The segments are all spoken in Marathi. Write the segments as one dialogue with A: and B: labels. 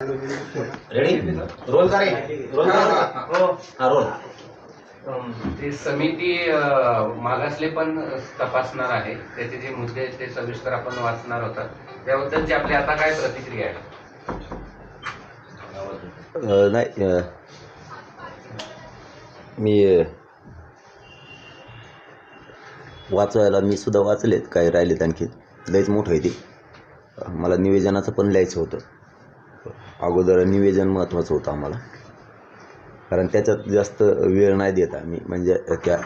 A: रेडी रोल का रे रोल?
B: हो
A: हा. रोल
B: ती समिती मागासले पण तपासणार आहे. त्याचे जे मुद्दे आहेत ते सविस्तर आपण वाचणार होता. त्याबद्दलची आपली आता काय प्रतिक्रिया आहे
C: नाही मी वाचायला मी सुद्धा वाचलेत. काही राहिलेत आणखी. लयच मोठं आहे ते. मला निवेदनाचं पण लिहायचं होतं. अगोदर निवेदन महत्त्वाचं होतं आम्हाला. कारण त्याच्यात जास्त वेळ नाही देत आम्ही. म्हणजे त्या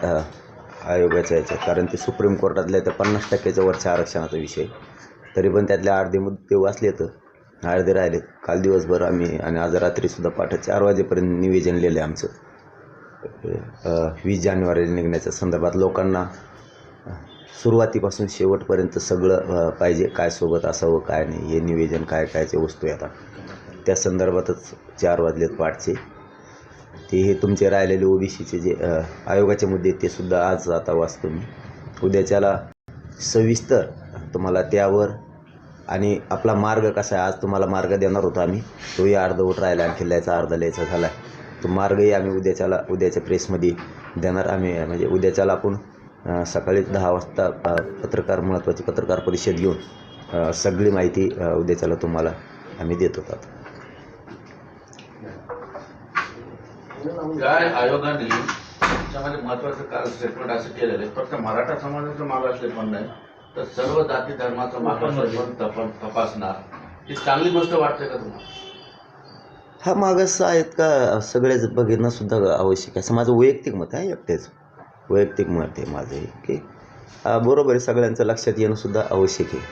C: आयोगाच्या याच्यात. कारण ते सुप्रीम कोर्टातल्या त्या पन्नास टक्क्याच्या वरच्या आरक्षणाचा विषय. तरी पण त्यातले अर्धे मुद्दे वाचले तर अर्धे राहिलेत काल दिवसभर आम्ही आणि आज रात्रीसुद्धा पाठ चार वाजेपर्यंत निवेदन लिहिले आमचं. वीस जानेवारीला निघण्याच्या संदर्भात लोकांना सुरुवातीपासून शेवटपर्यंत सगळं पाहिजे काय सोबत असावं काय नाही हे निवेदन काय कायचे वस्तू येतात त्या संदर्भातच चार वाजलेत पाठचे. ते हे तुमचे राहिलेले ओबीसीचे जे आयोगाचे मुद्दे ते सुद्धा आज आता वाचतो मी. उद्याच्याला सविस्तर तुम्हाला त्यावर आणि आपला मार्ग कसा आहे आज तुम्हाला मार्ग देणार होतो आम्ही. तोही अर्धवट राहिला आणखी लिहायचा अर्धा लिहायचा झाला तो मार्गही आम्ही उद्याच्याला उद्याच्या प्रेसमध्ये देणार. आम्ही म्हणजे उद्याच्याला आपण सकाळी दहा वाजता पत्रकार महत्त्वाची पत्रकार परिषद घेऊन सगळी माहिती उद्याच्याला तुम्हाला आम्ही देत होतात
D: काय आयोगाने त्याच्यामध्ये महत्वाचं काल स्टेटमेंट असं केलेलं आहे. फक्त मराठा समाजाचं मागासले पण नाही तर सर्व जाती धर्माचं पण तप- तपासणार. ही चांगली गोष्ट वाटते का तुम्हाला?
C: हा मागास आहेत का? सगळेच बघणं सुद्धा आवश्यक आहे. असं माझं वैयक्तिक मत आहे एकटेच. वैयक्तिक मत आहे माझं की बरोबर आहे सगळ्यांचं लक्षात येणं सुद्धा आवश्यक आहे.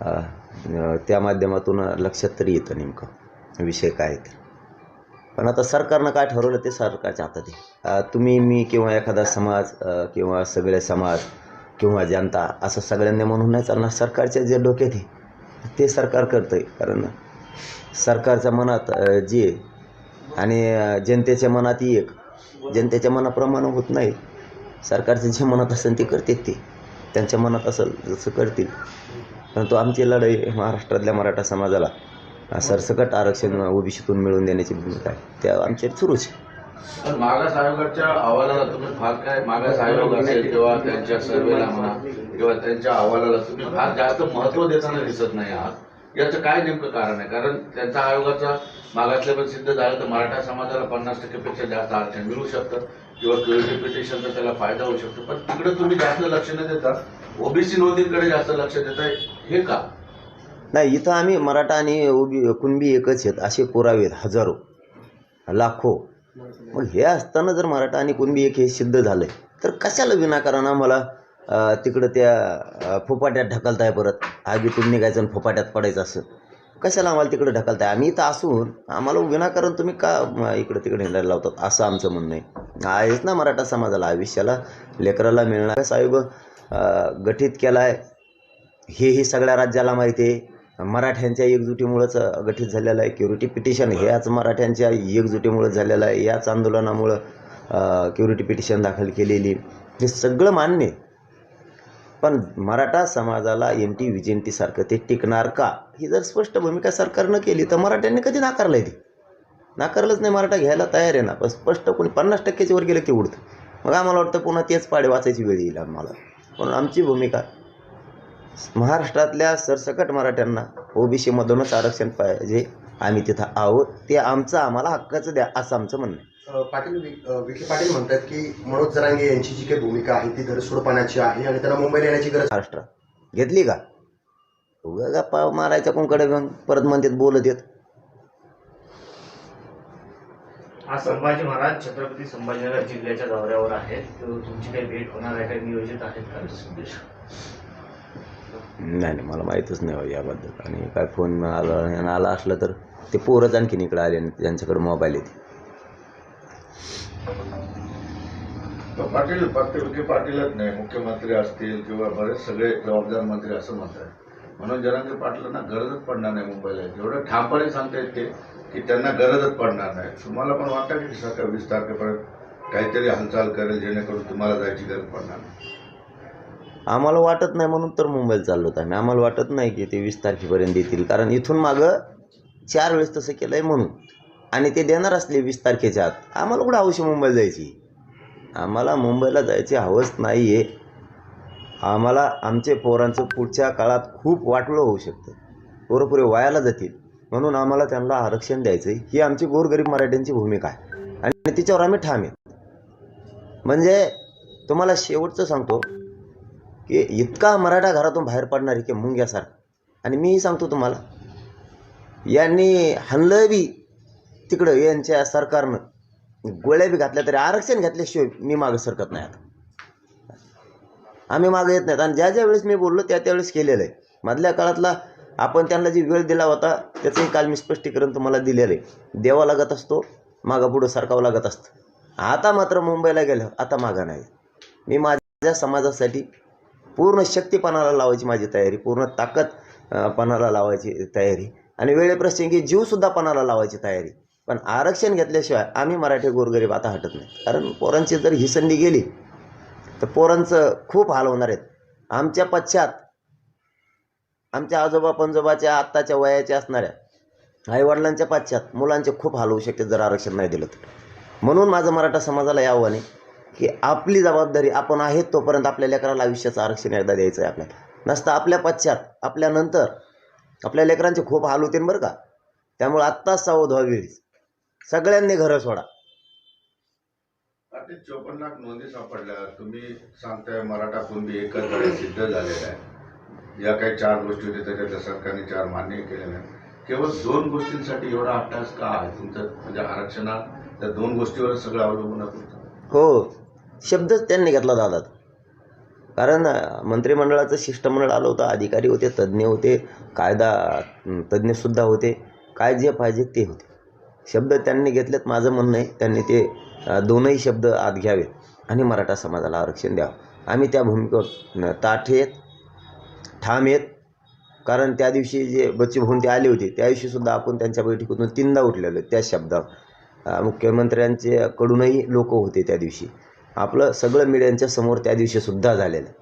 C: हा, अं, त्या माध्यमातून लक्षात तरी येतं नेमकं विषय काय आहे ते. पण आता सरकारनं काय ठरवलं ते सरकारच्या हातात आहे. तुम्ही मी किंवा एखादा समाज किंवा सगळे समाज किंवा जनता असं सगळ्यांनी म्हणून नाही चालणार. सरकारच्या जे डोक्यात आहे ते सरकार करतं आहे कारण सरकारच्या मनात जे आणि जनतेच्या मनात एक जनतेच्या मनाप्रमाणे होत नाही. सरकारचे जे मनात असेल ते करतात ते. त्यांच्या मनात असेल जसं करतील. परंतु आमची लढाई महाराष्ट्रातल्या मराठा समाजाला सरसकट आरक्षण ओबीसीतून मिळवून देण्याची भूमिका आहे. त्या आमच्या सुरूच आहे.
D: पण मागास आयोगाच्या अहवालाला तुम्ही फार काय मागास आयोग असेल किंवा त्यांच्या सर्वेला म्हणा किंवा त्यांच्या अहवालाला तुम्ही फार जास्त महत्त्व देताना दिसत नाही आहात. याचं काय नेमकं कारण आहे? कारण त्यांच्या आयोगाचा मागासले पण सिद्ध झालं तर मराठा समाजाला पन्नास टक्केपेक्षा जास्त आरक्षण मिळू शकतं किंवा क्युरिफिकेशनचा त्याला फायदा होऊ शकतो. पण तिकडे तुम्ही जास्त लक्ष न देता ओबीसी नोंदींकडे जास्त लक्ष देताय हे का?
C: नाही इथं आम्ही मराठा आणि ओबी कुणबी एकच आहेत असे पुरावे आहेत हजारो लाखो. मग हे असताना जर मराठा आणि कुणबी एक हे सिद्ध झालं तर कशाला विनाकारण आम्हाला तिकडं त्या फुपाट्यात ढकलताय परत? आगीतून निघायचं आणि फुपाट्यात पडायचं असं? कशाला आम्हाला तिकडं ढकलताय? आम्ही इथं असून आम्हाला विनाकारण तुम्ही का इकडं तिकडे हिंडायला लावतात? असं आमचं म्हणणं आहे. आहेच ना मराठा समाजाला आयुष्याला लेकराला मिळणार साहेब गठीत केला आहे हेही सगळ्या राज्याला माहिती आहे. मराठ्यांच्या एकजुटीमुळंच गठीत झालेलं आहे क्युरिटी पिटिशन. हेच मराठ्यांच्या एकजुटीमुळं झालेलं आहे. याच आंदोलनामुळं क्युरिटी पिटिशन दाखल केलेली. हे सगळं मान्य आहे. पण मराठा समाजाला एम टी विजयंतीसारखं ते टिकणार का? ही जर स्पष्ट भूमिका सरकारनं केली तर मराठ्यांनी कधी नाकारलं आहे ते? नाकारलंच नाही. मराठा घ्यायला तयार आहे ना. पण स्पष्ट कोणी पन्नास टक्क्याच्या वर गेलं ते उडतं. मग आम्हाला वाटतं पुन्हा तेच पाडे वाचायची वेळ येईल आम्हाला. म्हणून आमची भूमिका महाराष्ट्रातल्या सरसकट मराठ्यांना ओबीसीमधूनच आरक्षण पाहिजे. आम्ही तिथं आहोत. ते आमचं आम्हाला हक्काचं द्या असं आमचं म्हणणं आहे.
E: अ, पाटील वि- अ, विखे पाटील म्हणतात की मनोज जरांगे यांची जी काही भूमिका आहे ती धरसोडपणाची आहे आणि त्यांना मुंबईला येण्याची गरज
C: महाराष्ट्रात. घेतली का? उगा गप्पा मारायच्या कोणकडे मग? परत म्हणतात बोलत येत.
F: आज संभाजी महाराज छत्रपती संभाजीनगर जिल्ह्याच्या दौऱ्यावर आहेत. तर तुमची काही भेट होणार आहे काही नियोजित आहेत का?
C: नाही नाही मला माहीतच नाही हो याबद्दल. आणि काय फोन आला आणि आला असलं तर ते पोरंच आणखीन इकडं आले आणि त्यांच्याकडे मोबाईल येते.
D: पाटील पाटील फक्त विखे पाटीलच नाही. मुख्यमंत्री असतील किंवा बरेच सगळे जबाबदार मंत्री असं म्हणतात म्हणून जरांगे पाटलांना गरजच पडणार नाही मुंबईला. एवढं ठामपणे सांगता येते की त्यांना गरजच पडणार नाही. तुम्हाला पण वाटतं की सकाळी वीस तारखेपर्यंत काहीतरी हालचाल करेल जेणेकरून तुम्हाला जायची गरज पडणार नाही?
C: आम्हाला वाटत नाही म्हणून तर मुंबईला चाललो होतो आम्ही. आम्हाला वाटत नाही की ते वीस तारखेपर्यंत देतील कारण इथून मागं चार वेळेस तसं केलं आहे म्हणून. आणि ते देणार असले वीस तारखेच्या आत. आम्हाला कुठं हवशी मुंबईला जायची? आम्हाला मुंबईला जायची हवस नाही आहे आम्हाला आमचे पोरांचं पुढच्या काळात खूप वाटलं होऊ शकतं. पोरं वायाला जातील. म्हणून आम्हाला त्यांना आरक्षण द्यायचं आहे ही आमची गोरगरीब मराठ्यांची भूमिका आहे. आणि तिच्यावर आम्ही ठाम आहे. म्हणजे तुम्हाला शेवटचं सांगतो. ए इतका मराठा घरातून बाहेर पडणार आहे की मुंग्यासारखा. आणि मीही सांगतो तुम्हाला यांनी हल्लं बी तिकडं यांच्या सरकारनं गोळ्या बी घातल्या तरी आरक्षण घातल्याशिवाय मी मागं सरकत नाही आता. आम्ही मागं येत नाहीत. आणि ज्या ज्या वेळेस मी बोललो त्या त्यावेळेस केलेलं आहे. मधल्या काळातला आपण त्यांना जी वेळ दिला होता त्याचंही काल मी स्पष्टीकरण तुम्हाला दिलेलं आहे. देवा लागत असतो मागं पुढं सरकावं लागत असतं. आता मात्र मुंबईला गेलं आता मागं नाही. मी माझ्या समाजासाठी पूर्ण शक्तीपणाला लावायची माझी तयारी पूर्ण ताकद पणाला लावायची तयारी. आणि वेळेप्रसंगी जीवसुद्धा पणाला लावायची तयारी. पण आरक्षण घेतल्याशिवाय आम्ही मराठी गोरगरीब आता हटत नाही. कारण पोरांची जर ही संधी गेली तर पोरांचं खूप हाल होणार आहेत. आमच्या पश्चात आमच्या आजोबा पंजोबाच्या आत्ताच्या वयाच्या असणाऱ्या आईवडिलांच्या पाश्चात मुलांचे खूप हाल होऊ शकते जर आरक्षण नाही दिलं तर. म्हणून माझं मराठा समाजाला या आव्हान आहे की आपली जबाबदारी आपण आहेत तोपर्यंत आपल्या लेकराला आयुष्याचं आरक्षण एकदा द्यायचं आहे आपल्याला. नसतं आपल्या पश्चात आपल्यानंतर आपल्या लेकरांचे खूप हाल होतील बरं का. त्यामुळे आत्ताच सावध व्हावी सगळ्यांनी घरं सोडा.
D: चोपन्न लाख नोंदी सापडल्या. तुम्ही सांगताय मराठा कुणबी एकच सिद्ध झालेला आहे या काही चार गोष्टी होत्या त्याच्यातल्या सरकारने चार मान्य केलेल्या आहेत. केवळ दोन गोष्टींसाठी एवढा अट्टास का आहे? तुमचं म्हणजे आरक्षणा त्या दोन गोष्टीवर सगळं अवलंबून आहे
C: हो. शब्दच त्यांनी घेतला दादा कारण मंत्रिमंडळाचं शिष्टमंडळ आलं होतं अधिकारी होते तज्ज्ञ होते कायदा तज्ज्ञसुद्धा होते. काय जे पाहिजे ते होते. शब्द त्यांनी घेतलेत माझं म्हणणं आहे त्यांनी ते दोनही शब्द आत घ्यावेत आणि मराठा समाजाला आरक्षण द्यावं. आम्ही त्या भूमिकेवर ताठ येत ठाम येत कारण त्या दिवशी जे बच्चू भाऊन ते आले होते त्या दिवशीसुद्धा आपण त्यांच्या बैठकीतून तीनदा उठलेलो त्या शब्दावर. मुख्यमंत्र्यांचे कडूनही लोक होते त्या दिवशी. आपलं सगळं मीडियांच्या समोर त्या दिवशी सुद्धा झालेलं. आहे.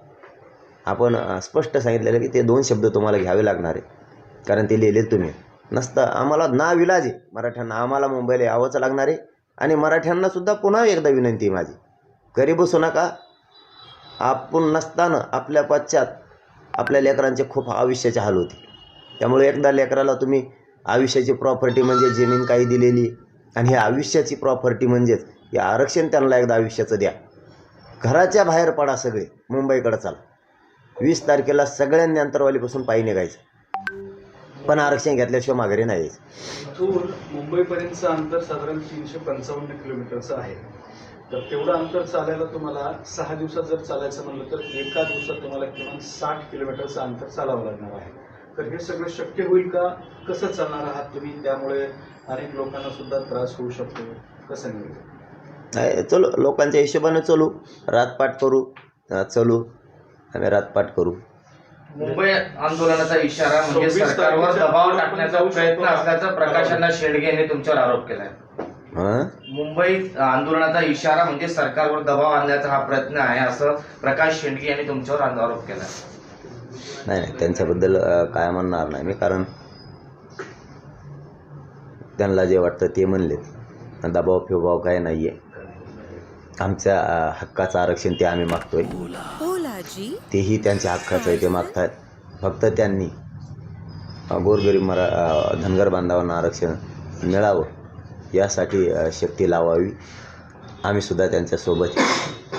C: आपण स्पष्ट सांगितलेलं की ते दोन शब्द तुम्हाला घ्यावे लागणार आहे. कारण ते लिहिले तुम्ही. नसतं आम्हाला ना विलाज आहे. मराठ्यांना आम्हाला मुंबईला यावंच लागणार आहे. आणि मराठ्यांना सुद्धा पुन्हा एकदा विनंती आहे माझी. घरी बसू नका. आपण नसताना आपल्या पश्चात आपल्या लेकरांचे खूप आयुष्याचे हाल होते त्यामुळे एकदा लेकराला तुम्ही आयुष्याची प्रॉपर्टी म्हणजे जमीन काही दिलेली आणि ही आयुष्याची प्रॉपर्टी म्हणजेच हे आरक्षण त्यांना एकदा आयुष्याचं द्या. घराच्या बाहेर पडा सगळे. मुंबईकडं चाल. वीस तारखेला सगळ्यांनी अंतरवालीपासून पायी निघायचं. पण आरक्षण घेतल्याशिवाय माघारी नाही यायचं.
G: इथून मुंबईपर्यंतचं अंतर साधारण तीनशे पंचावन्न किलोमीटरचं आहे. तर तेवढं अंतर चालायला तुम्हाला सहा दिवसात जर चालायचं म्हणलं तर एका दिवसात तुम्हाला किमान साठ किलोमीटरचं अंतर चालावं लागणार आहे. तर हे सगळं शक्य होईल का? कसं चालणार आहात तुम्ही? त्यामुळे अनेक लोकांना सुद्धा त्रास होऊ शकतो. कसं नाही
C: नाही चलो लोकांच्या हिशोबाने चलू. रातपाट करू. चलू. आणि रातपाट करू.
H: मुंबई आंदोलनाचा इशारा म्हणजे सरकारवर
G: तारखेच्या
H: दबाव टाकण्याचा प्रयत्न असल्याचा. प्रकाशांना शेडगे यांनी तुमच्यावर आरोप केलाय.
C: हां?
H: मुंबई आंदोलनाचा इशारा म्हणजे सरकारवर दबाव आणण्याचा हा प्रयत्न आहे असं प्रकाश शेंडगे यांनी तुमच्यावर आरोप केला
C: नाही नाही त्यांच्याबद्दल अ, काय म्हणणार नाही मी कारण त्यांना जे वाटतं ते म्हणलेत. दबाव फिबाव काय नाही आहे आमच्या हक्काचं आरक्षण ते आम्ही मागतोय तेही त्यांच्या हक्काचं आहे ते मागतात फक्त त्यांनी गोरगरीब मरा धनगर बांधवांना आरक्षण मिळावं यासाठी शक्ती लावावी आम्हीसुद्धा त्यांच्यासोबत.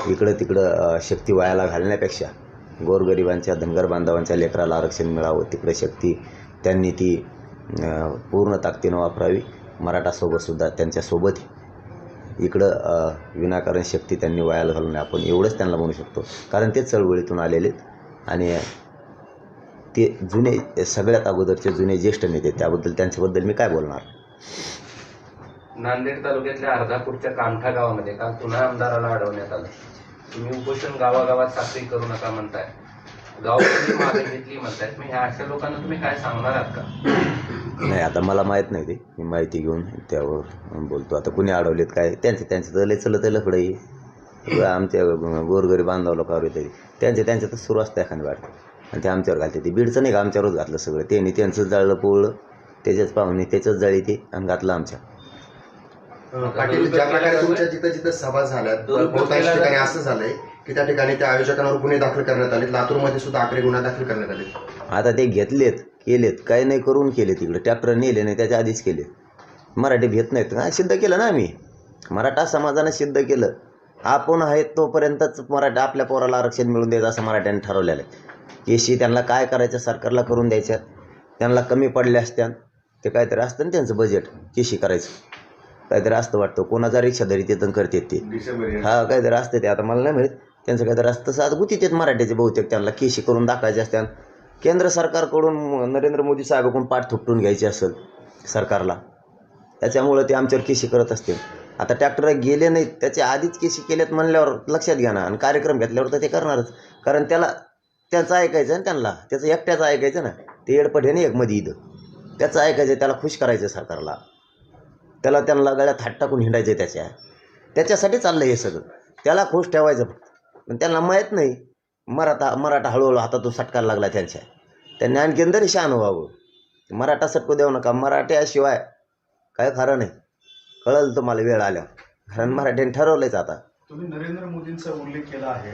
C: इकडं तिकडं शक्ती वायाला घालण्यापेक्षा गोरगरिबांच्या धनगर बांधवांच्या लेकराला आरक्षण मिळावं तिकडे शक्ती त्यांनी ती पूर्ण ताकदीनं वापरावी मराठासोबतसुद्धा त्यांच्यासोबत. इकडं विनाकारण शक्ती त्यांनी वायाला घालू नये आपण एवढंच त्यांना म्हणू शकतो. कारण ते चळवळीतून आलेले आहेत. आणि ते जुने सगळ्यात अगोदरचे जुने ज्येष्ठ नेते त्याबद्दल त्यांच्याबद्दल मी काय बोलणार?
B: नांदेड तालुक्यातल्या अर्धापूरच्या कामठा गावामध्ये काल पुन्हा आमदाराला अडवण्यात आलं. तुम्ही उपोषण गावागावात साखळी करू नका म्हणताय. गाव मागे घेतली म्हणतायत. मग ह्या अशा लोकांना तुम्ही काय सांगणार आहात का?
C: नाही आता मला माहीत नाही ते. मी माहिती घेऊन त्यावर बोलतो. आता कुणी अडवलेत काय? त्यांचे त्यांचे तर लय चलत आहे लफडं आमच्या गोरगरी बांधव लोकांवर येते त्यांचे त्यांचे तर सुरू असतं एखादी वाटतं. आणि ते आमच्यावर घालते. ते बीडचं नाही का? आमच्यावरच घातलं सगळं. त्यांनी त्यांचं जाळलं पोळलं. त्याच्याच पाहुणे त्याच्याच जळी ते आणि घातलं आमच्या.
E: अं, पाटील ज्या प्रकारे तुमच्या जिथं जिथं सभा झाल्यात बहुतांश ठिकाणी असं झालंय की त्या ठिकाणी त्या आयोजकांवर गुन्हे दाखल करण्यात आले लातूरमध्ये सुद्धा आकडे गुन्हा दाखल करण्यात आले
C: आता ते घेतलेत. केलेत काही नाही करून केले तिकडे ट्रॅक्टर नेले नाही त्याच्या आधीच केले मराठी भेट नाहीत. हा सिद्ध केलं ना आम्ही. मराठा समाजानं सिद्ध केलं. आपण आहेत तोपर्यंतच मराठा आपल्या पोराला आरक्षण मिळून द्यायचं असं मराठ्याने ठरवलेलं आहे. केशी त्यांना काय करायचं सरकारला करून द्यायच्या त्यांना कमी पडल्या असत्या ते काहीतरी असतं ना त्यांचं बजेट केशी करायचं? काहीतरी असतं वाटतं. कोणाचा रिक्षादारी तिथं करतात ते. हा काहीतरी असतं ते. आता मला नाही माहीत. त्यांचं काहीतरी असतं. तसं आता गुतीत आहेत मराठ्याचे बहुतेक. त्यांना केशी करून दाखवायचे असत्या केंद्र सरकारकडून नरेंद्र मोदी साहेबाकडून पाठ थुपटून घ्यायची असेल सरकारला त्याच्यामुळं ते आमच्यावर केशी करत असतील. आता ट्रॅक्टर गेले नाहीत त्याच्या आधीच केशी केल्यात म्हणल्यावर लक्षात घ्या ना आणि कार्यक्रम घेतल्यावर तर ते करणारच. कारण त्याला त्याचं ऐकायचं ना त्यांना त्याचं एकट्याचं ऐकायचं ना ते येडपट ना एक मध्ये इथं. त्याचं ऐकायचं त्याला खुश करायचं सरकारला. त्याला त्यांना गळ्यात हात टाकून हिंडायचं त्याच्या. त्याच्यासाठी चाललं हे सगळं. त्याला खुश ठेवायचं फक्त. पण त्यांना माहीत नाही मराठा मराठा हळूहळू हातातून सटकायला लागला त्यांच्या. त्यांनी आणखीन तरी शान व्हावं. मराठा सटकू देऊ नका. मराठ्याशिवाय काय खरं नाही. कळलं तुम्हाला वेळ आल्यावर कारण मराठ्याने ठरवलंच आता.
G: तुम्ही नरेंद्र मोदींचा उल्लेख केला आहे.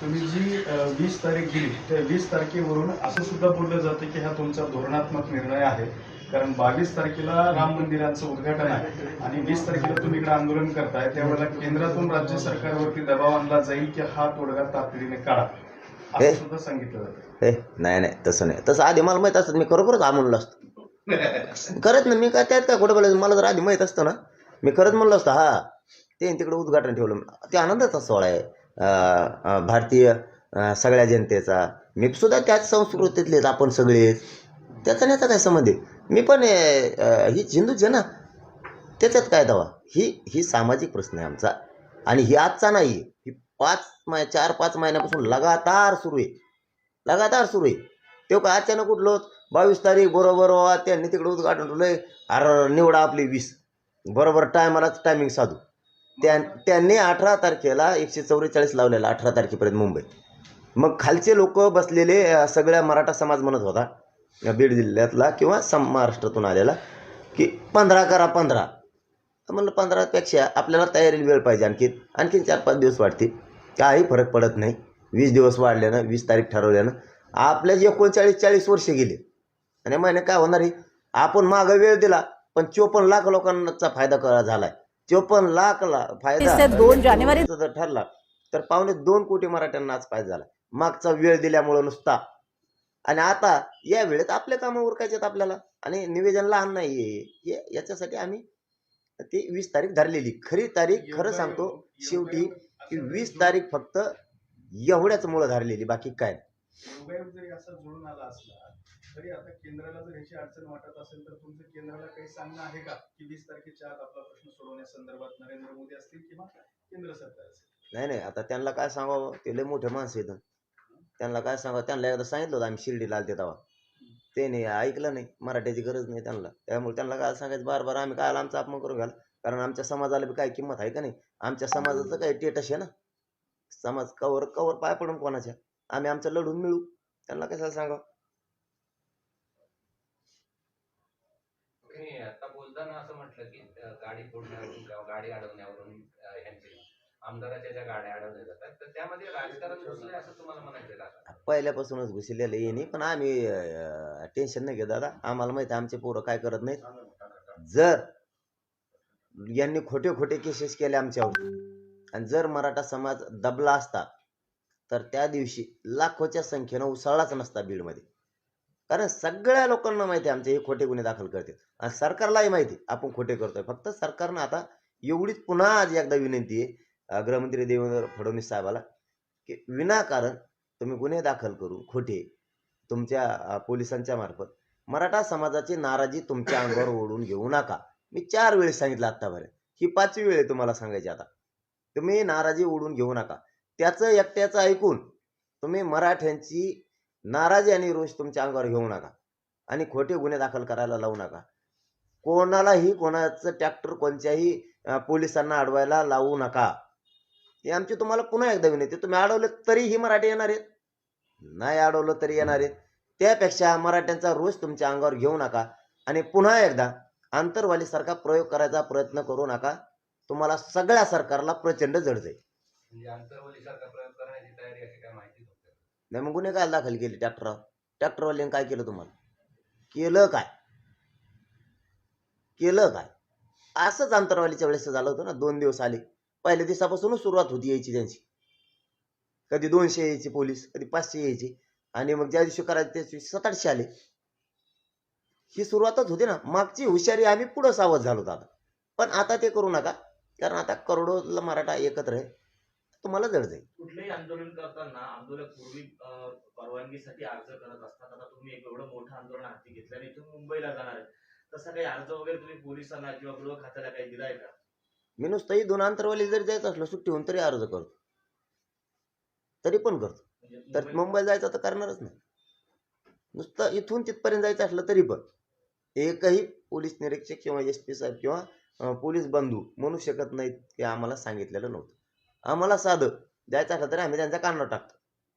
G: तुम्ही जी वीस तारीख दिली त्या वीस तारखेवरून असं सुद्धा बोललं जातं की हा तुमचा धोरणात्मक निर्णय आहे. कारण बावीस तारखेला राम मंदिरांचं उद्घाटन आहे. आणि वीस तारखेला तुम्ही इकडे आंदोलन करताय. त्यावेळेला केंद्रातून राज्य सरकारवरती दबाव आणला जाईल की हा तोडगा तातडीने काढा.
C: हे? ए नाही नाही तसं नाही. तसं आधी मला माहीत असतं. मी खरोखरच हा म्हणलो असतो. करत नाही मी काय त्यात काय कुठं बोलायचं? मला जर आधी माहीत असतं ना मी खरंच म्हणलो असतं हा ते तिकडे उद्घाटन ठेवलं. ते आनंदाचा सोहळा आहे. भारतीय सगळ्या जनतेचा. मी सुद्धा त्याच संस्कृतीतलेच आपण सगळेच त्याचा त्याचा काय संबंध आहे? मी पण ही हिंदूच आहे ना त्याच्यात काय दवा? ही ही सामाजिक प्रश्न आहे आमचा. आणि ही आजचा नाही ही पाच मै चार पाच महिन्यापासून लगातार सुरू आहे. लगातार सुरू आहे. तो काय अचानक उठलो बावीस तारीख बरोबर वा त्यांनी तिकडे उद्घाटन ठेवलंय. अरे निवडा आपली वीस. बरोबर टायमालाच टायमिंग साधू. त्या त्यांनी अठरा तारखेला एकशे चौवेचाळीस लावलेला अठरा तारखेपर्यंत मुंबई. मग खालचे लोक बसलेले सगळ्या मराठा समाज म्हणत होता बीड जिल्ह्यातला किंवा सम महाराष्ट्रातून आलेला की पंधरा करा पंधरा. म्हणलं पंधरापेक्षा आपल्याला तयारीला वेळ पाहिजे आणखी. आणखीन चार पाच दिवस वाढतील. काही फरक पडत नाही. वीस दिवस वाढल्यानं वीस तारीख ठरवल्यानं आपल्या जे एकोणचाळीस चाळीस वर्ष गेले. आणि महिने काय होणार आहे? आपण मागं वेळ दिला पण चोपन्न लाख लोकांचा फायदा करा झालाय. चोपन्न लाख ला फायदा
I: दोन जानेवारी
C: जर ठरला तर पावणे दोन कोटी मराठ्यांना आज फायदा झाला. मागचा वेळ दिल्यामुळं नुसता. आणि आता या वेळेत आपले कामं उरकायचे आपल्याला. आणि निवेदन लहान नाही याच्यासाठी आम्ही ती वीस तारीख धरलेली. खरी तारीख खरं सांगतो शेवटी की वीस तारीख फक्त एवढ्याच मुळे धरलेली बाकी काय नाही.
G: योगायोग जरी असा जुळून आला असला तरी आता केंद्राला जर ह्याची अडचण वाटत असेल तर तुमचं केंद्राला काही सांगणं आहे का? की वीस तारखेच्या आत आपला प्रश्न सोडवण्यासंदर्भात नरेंद्र मोदी असतील किंवा केंद्र सरकार असेल?
C: नाही नाही आता त्यांना काय सांगावं? ते लय मोठे माणसं येतं त्यांना काय सांगावं? त्यांना एकदा सांगितलं होतं आम्ही शिर्डीला आलते तेव्हा. ते नाही ऐकलं नाही मराठ्याची गरज नाही त्यांना. त्यामुळे त्यांना काय सांगायचं? बार बार आम्ही काय आमचा अपमान करून घ्याल? कारण आमच्या समाजाला बी काय किंमत आहे का नाही? आमच्या समाजाचं काही टेटस आहे ना? समाज कवर कवर पाय पडून कोणाच्या? आम्ही आमचं लढून मिळू. त्यांना कशाला सांगावं?
B: तुम्ही आता बोलताना असं म्हटलं की गाडी फोडण्यावरून किंवा गाडी अडवण्यावरून आमदाराच्या ज्या गाड्या अडवल्या जातात तर त्यामध्ये राजकारण घुसलंय असं तुम्हाला म्हणायचं
C: पहिल्यापासूनच घुसलेलं ये नाही पण आम्ही टेन्शन नाही घेत दादा. आम्हाला माहिती आहे आमचे पोरं काय करत नाहीत. जर यांनी खोटे खोटे केसेस केले आमच्यावर. आणि जर मराठा समाज दबला असता तर त्या दिवशी लाखोच्या संख्येनं उसळलाच नसता बीडमध्ये. कारण सगळ्या लोकांना माहिती आहे आमचे हे खोटे गुन्हे दाखल करतात. आणि सरकारलाही माहिती आहे आपण खोटे करतोय. फक्त सरकारनं आता एवढीच पुन्हा आज एकदा विनंती आहे गृहमंत्री देवेंद्र फडणवीस साहेबाला की विनाकारण तुम्ही गुन्हे दाखल करून खोटे तुमच्या पोलिसांच्या मार्फत मराठा समाजाची नाराजी तुमच्या अंगावर ओढून घेऊ नका. मी चार वेळेस सांगितलं आत्तापर्यंत ही पाचवी वेळ आहे तुम्हाला सांगायची आता. तुम्ही नाराजी ओढून घेऊ नका. त्याचं एकट्याचं ऐकून तुम्ही मराठ्यांची नाराजी आणि रोष तुमच्या अंगावर घेऊ नका आणि खोटे गुन्हे दाखल करायला लावू नका. कोणालाही कोणाचं ट्रॅक्टर कोणत्याही पोलिसांना अडवायला लावू नका. हे आमची तुम्हाला पुन्हा एकदा विनंती तुम्ही अडवलं तरीही मराठी येणार आहेत? नाही अडवलं तरी येणार आहेत. त्यापेक्षा मराठ्यांचा रोष तुमच्या अंगावर घेऊ नका आणि पुन्हा एकदा आंतरवालीसारखा प्रयोग करायचा प्रयत्न करू नका. तुम्हाला सगळ्या सरकारला प्रचंड जड जाईल.
B: म्हणजे
C: नाही मग गुन्हे काय दाखल केले ट्रॅक्टरवर? ट्रॅक्टरवाल्याने काय केलं तुम्हाला? केलं काय? केलं काय? असंच अंतरवालीच्या वेळेस झालं होतं ना दोन दिवस आले. पहिल्या दिवसापासूनच सुरुवात होती यायची त्यांची. कधी दोनशे यायचे पोलीस कधी पाचशे यायचे. आणि मग ज्या दिवशी करायचे त्या दिवशी सात आठशे आले. ही सुरुवातच होती ना. मागची हुशारी आम्ही पुढं सावध झालो होतो आता पण आता ते करू नका. कारण आता करोडोला मराठा एकत्र आहे. तुम्हाला जड जाईल.
F: कुठलंही आंदोलन करताना आंदोलक पूर्वी परवानगीसाठी अर्ज करत असतात. आता तुम्ही एक एवढं मोठं आंदोलन हाती घेतलं आणि तुम्ही मुंबईला जाणार आहे. तसा काही अर्ज वगैरे तुम्ही पोलिसांना किंवा गृह खात्याला काही दिलाय का?
C: मी नुसतंही दोन अंतरवाली जरी जायचं असलं सुट्टी होऊन तरी अर्ज करतो. तरी पण करतो.
F: म्हणजे
C: तर
F: मुंबई-
C: मुंबईला जायचं तर करणारच नाही. नुसतं इथून तिथपर्यंत जायचं असलं तरी पण. एकही पोलीस निरीक्षक किंवा एस पी साहेब किंवा पोलीस बंधू म्हणू शकत नाहीत की आम्हाला सांगितलेलं नव्हतं. आम्हाला साधं जायचं असलं तरी आम्ही त्यांचा कानावर टाकतो.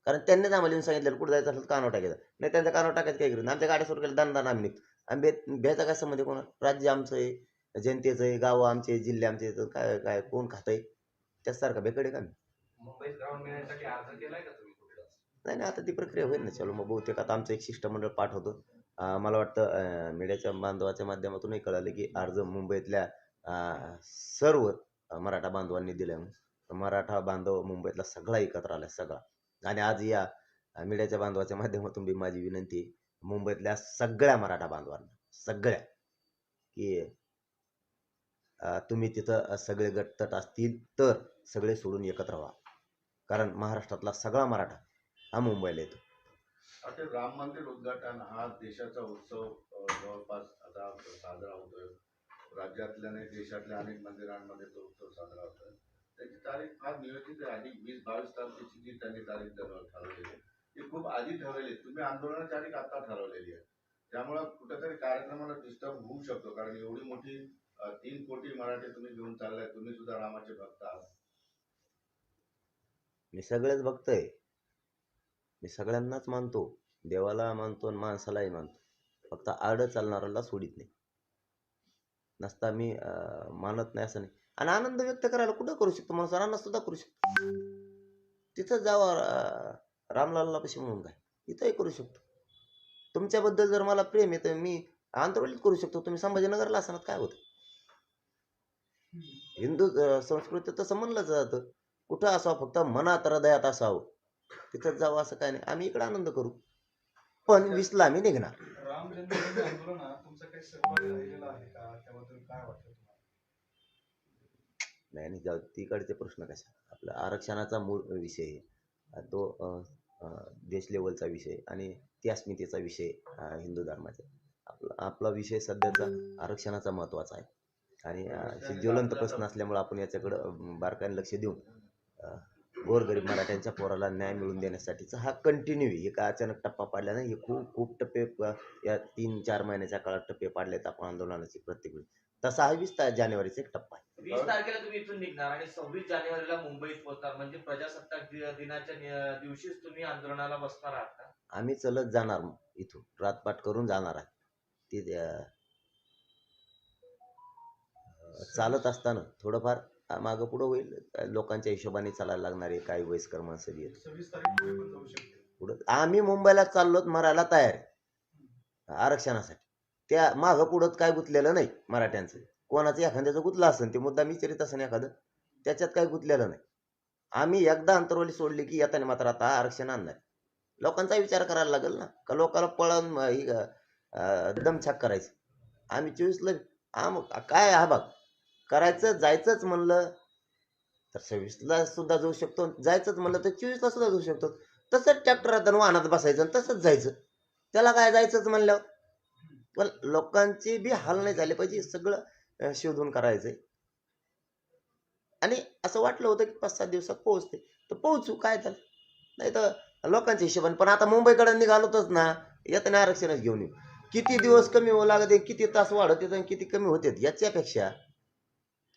C: कारण त्यांनीच आम्हाला येऊन सांगितलेलं कुठं जायचं असलं तर कानावर टाकायचं नाही त्यांचा कानावर टाकायचं काय करत आमच्या गाड्या सुरू केल्या दान दान आम्ही निघतो. आम्ही भ्यायचा काय संबंध आहे कोणा राज्य आमचं आहे जनतेचं आहे गावं आमचे आहे, जिल्हे आमचे काय काय कोण खातंय? त्यासारखं बेकडे का नाही नाही आता ती प्रक्रिया होईल ना चलो मग बहुतेक आता आमचं एक शिष्टमंडळ पाठवतो मला वाटतं मीडियाच्या बांधवाच्या माध्यमातूनही कळालं की अर्ज मुंबईतल्या सर्व मराठा बांधवांनी दिल्यामुळे मराठा बांधव मुंबईतला सगळा एकत्र आला सगळा. आणि आज या मीडियाच्या बांधवाच्या माध्यमातून बी माझी विनंती मुंबईतल्या सगळ्या मराठा बांधवांना सगळ्या की तुम्ही तिथं सगळे गटतट असतील तर सगळे सोडून एकत्र व्हा. कारण महाराष्ट्रातला सगळा मराठा हा मुंबईला येतो.
D: आता राम मंदिर उद्घाटन हा देशाचा उत्सव जवळपास आता साजरा होतोय. राज्यातल्या आणि देशातल्या अनेक मंदिरांमध्ये तो उत्सव साजरा होतोय. त्याची तारीख फार नियोजित आहे. आधी वीस बावीस तारखेची जी त्यांनी तारीख ठरवलेली आहे ती खूप आधी ठरवलेली तुम्ही आंदोलनाची तारीख आता ठरवलेली आहे. त्यामुळं कुठेतरी कार्यक्रमाला डिस्टर्ब होऊ शकतो. कारण एवढी मोठी तीन कोटी मराठी तुम्ही घेऊन चाललाय. तुम्ही सुद्धा रामाचे भक्त आहात.
C: मी सगळेच बघतोय मी सगळ्यांनाच मानतो देवाला मानतो आणि माणसालाही मानतो. फक्त आड चालणाऱ्याला सोडित नाही. नसता मी मानत नाही असं नाही. आणि आनंद व्यक्त करायला कुठं करू शकतो? माणसांना सुद्धा करू शकतो. तिथं जावा अं, रामलालला पशी म्हणून काय? इथंही करू शकतो. तुमच्याबद्दल जर मला प्रेम आहे तर मी आंतरवलीत करू शकतो. तुम्ही संभाजीनगरला असणार काय होतं? हिंदू अं, संस्कृतीत तसं म्हणलं जातं. कुठं असावं? फक्त मनात हृदयात असावं. तिथं जावं असं काय नाही. आम्ही इकडे आनंद करू. पण वीसला आम्ही निघणार.
G: राम जन्मभूमी आंदोलनात तुमचा काही सहभाग राहिलेला आहे का? त्याबद्दल काय वाटतं तुम्हाला?
C: नाही नाही जाऊ तिकडचे प्रश्न कशा आपला आरक्षणाचा मूळ विषय आहे. तो अं, अं, देश लेवलचा विषय आणि ती अस्मितेचा विषय अं, हिंदू धर्माचा. आपला आपला विषय सध्याचा आरक्षणाचा महत्त्वाचा आहे. आणि अं, ज्वलंत प्रश्न असल्यामुळे आपण याच्याकडं बारकाईने लक्ष देऊन अं, गोरगरीब मराठ्यांच्या पोराला न्याय मिळवून देण्यासाठीचा हा कंटिन्यू काय अचानक टप्पा पाडला नाही हे खूप खूप टप्पे या तीन चार महिन्याच्या काळात टप्पे पाडलेत आपण आंदोलनाचे प्रत्येक वेळी. तसा हा वीस जानेवारीचा एक टप्पा आहे.
H: वीस तारखेला तुम्ही इथून निघणार आणि सव्वीस जानेवारीला मुंबईत पोहोचणार म्हणजे प्रजासत्ताक दिनाच्या दिवशीच तुम्ही आंदोलनाला बसणार आहात का?
C: आम्ही चलत जाणार इथून. रातपाट करून जाणार आहे. ते चालत असताना थोडंफार मागं पुढं होईल. लोकांच्या हिशोबाने चालायला लागणार आहे काही वयस्कर माणसं आहेत.
G: पुढे
C: आम्ही मुंबईला चाललोत मरायला तयार आरक्षणासाठी. त्या मागं पुढं काय गुंतलेलं नाही मराठ्यांचं. कोणाचं एखाद्याचं गुंतलं असेल ते मुद्दा विचारित असेल एखादं त्याच्यात काय गुंतलेलं नाही. आम्ही एकदा अंतरवली सोडली की येताना मात्र आता आरक्षण आणणार लोकांचा विचार करायला लागेल ना. का लोकांना पळून दमछाक करायचं? आम्ही चोवीसला आम काय हा बघ करायचं जायचंच म्हणलं तर सव्वीसला सुद्धा जाऊ शकतो. जायचंच म्हणलं तर चोवीसला सुद्धा जाऊ शकतो. तसंच ट्रॅक्टरात आणि वाहनात बसायचं आणि तसंच जायचं. त्याला काय जायचंच म्हणलं? पण लोकांची बी हाल नाही झाले पाहिजे सगळं शोधून करायचंय. आणि असं वाटलं होतं की पाच सात दिवसात पोहोचते. तर पोहोचू काय झालं नाही तर लोकांच्या हिशोबाने पण आता मुंबईकडे निघालोतच ना येताना आरक्षणच घेऊन येऊ. किती दिवस कमी होऊ लागते किती तास वाढत आणि किती कमी होते याच्यापेक्षा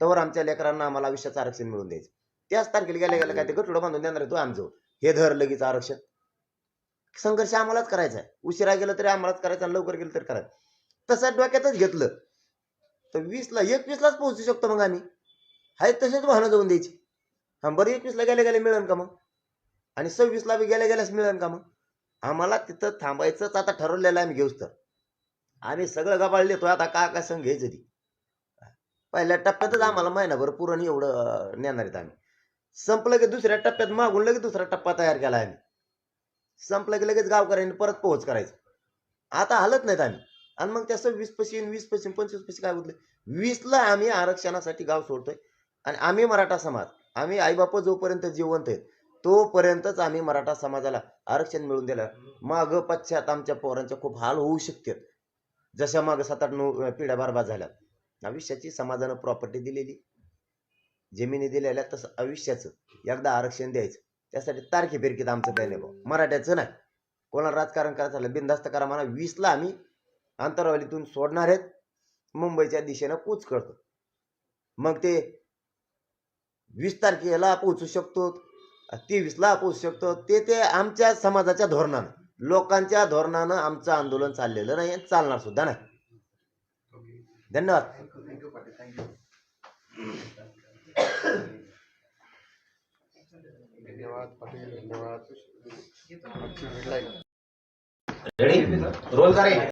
C: तवर आमच्या लेकरांना आम्हाला आयुष्याचं आरक्षण मिळून द्यायचं. त्याच तारखेला गेल्या गेल्या काय ते गटुडं बांधून देणार तू तो आमचं. हे धर लगेच आरक्षण. संघर्ष आम्हालाच करायचा आहे. उशिरा गेलं तरी आम्हालाच करायचा आणि लवकर गेलं तरी करायचं. तसं डोक्यातच घेतलं. तर वीसला एकवीसलाच पोहोचू शकतो मग आम्ही. हाय तसेच वाहनं जाऊन द्यायची. हा बरं एकवीसला गेल्या गेल्या मिळेल का मग? आणि सव्वीसला बी गेल्या गेल्यास मिळेल का मग? आम्हाला तिथं थांबायचंच आता ठरवलेलं आहे आम्ही घेऊच तर. आम्ही सगळं गबाळ तो आता का काय संघ घ्यायचं ती? पहिल्या टप्प्यातच आम्हाला महिनाभर पुरण एवढं नेणार आहेत आम्ही. संपलं की दुसऱ्या टप्प्यात मागून लगेच दुसरा टप्पा तयार केला आम्ही. संपलं की लगेच गावकऱ्यांनी परत पोहोच करायचं. आता हालत नाहीत आम्ही. आणि मग त्याचं वीस पशीन वीस पशीन पंचवीस पशी काय होतलं वीसला आम्ही आरक्षणासाठी गाव सोडतोय. आणि आम्ही मराठा समाज आम्ही आईबाप जोपर्यंत जिवंत आहेत तोपर्यंतच आम्ही मराठा समाजाला आरक्षण मिळून दिलं माग पश्चात आमच्या पोरांच्या खूप हाल होऊ शकतात. जशा माग सात आठ नऊ पिढ्या बरबाद झाल्या आयुष्याची समाजानं प्रॉपर्टी दिलेली. जमिनी दिलेल्या तसं आयुष्याचं. एकदा आरक्षण द्यायचं. त्यासाठी तारखे फिरकीत आमचं काही नाही भाऊ. मराठ्याचं नाही. कोणाला राजकारण करायचं झालं बिंदास्त करा म्हणा. वीसला आम्ही अंतरावलीतून सोडणार आहेत. मुंबईच्या दिशेनं कूच करतो. मग ते वीस तारखेला पोहोचू शकतो. तेवीसला पोहोचू शकतो. ते ते आमच्या समाजाच्या धोरणानं लोकांच्या धोरणानं आमचं आंदोलन चाललेलं नाही चालणार सुद्धा नाही. धन्यवाद.
A: रेडी रोल करे.